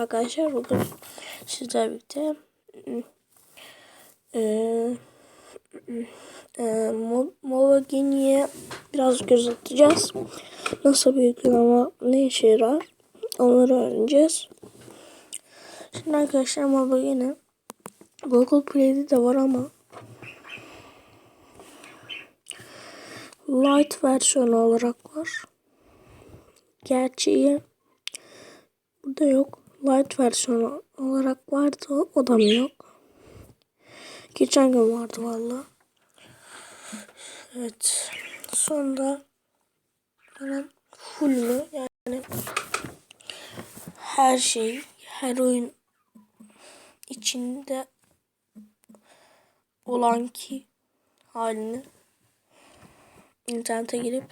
Arkadaşlar bugün sizlerle birlikte e, Mo- Mobagini'ye biraz göz atacağız. Nasıl bir uygulama, ne işe yarar onları öğreneceğiz. Şimdi arkadaşlar Mobagini Google Play'de de var ama Light versiyonu olarak var. Gerçeği burada yok. Light versiyonu olarak vardı. O da mı yok? Geçen gün vardı valla. Evet. Sonra bana full? Yani her şey, her oyun içinde olan ki halini internete girip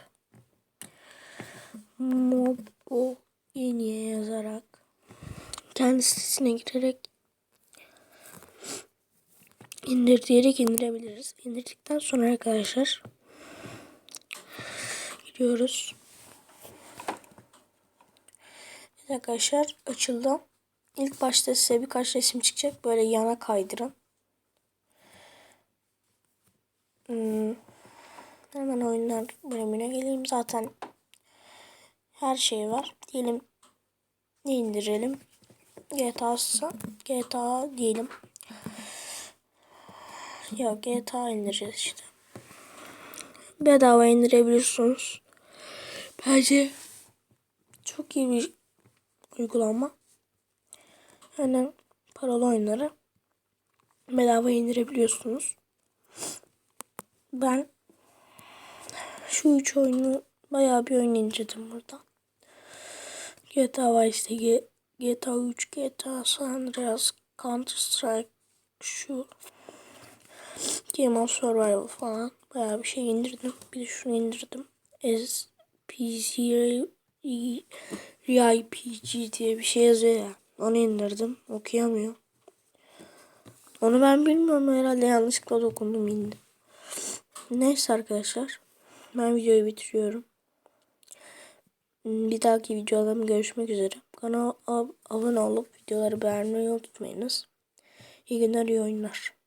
mob o yeniye yazarak kendi sitesine girerek indir diyerek indirebiliriz. İndirdikten sonra arkadaşlar gidiyoruz. Evet arkadaşlar açıldı. İlk başta size birkaç resim çıkacak. Böyle yana kaydırın. Hmm. Hemen oyunlar bölümüne geleyim. Zaten her şey var. Diyelim ne indirelim? GTA'sa GTA diyelim. Ya GTA indireceğiz işte. Bedava indirebiliyorsunuz. Bence çok iyi bir uygulama. Yani paralı oyunları bedava indirebiliyorsunuz. Ben şu üç oyunu bayağı bir oyun indirdim burada. GTA Vice City, GTA 3, GTA San Andreas, Counter Strike, şu Game of Survival falan bayağı bir şey indirdim. Bir de şunu indirdim. SPC RPG diye bir şey yazıyor ya. Onu indirdim. Okuyamıyor. Onu ben bilmiyorum herhalde yanlışlıkla dokundum indi. Neyse arkadaşlar. Ben videoyu bitiriyorum. Bir dahaki videolarımda görüşmek üzere. Kanala ab- abone olup videoları beğenmeyi unutmayınız. İyi günler, iyi oyunlar.